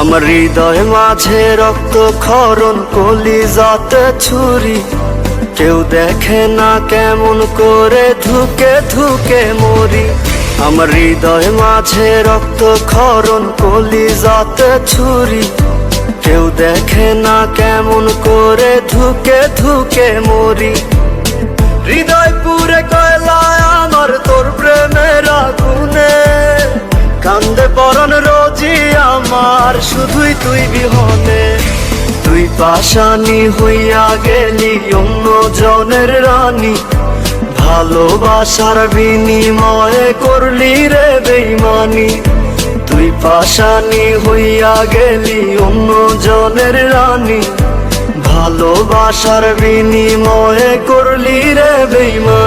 আমার হৃদয় মাঝে রক্ত খরণ কলি যাতে ছুরি। কেউ দেখে না কেমন করে ধুকে ধুকে মরি। আমার হৃদয় মাঝে রক্ত খরণ কলি যাতে ছুরি। কেউ দেখে না কেমন করে ধুকে ধুকে মরি। কান্দে পরন রোজি আমার, শুধুই তুই বিহনে। তুই পাশানি হইয়া গেলি অন্য জনের রানী। ভালোবাসার বিনিময়ে করলি রে বেইমানি। তুই পাশানি হইয়া গেলি অন্য জনের রানী। ভালোবাসার বিনিময়ে করলি রে বেইমানি।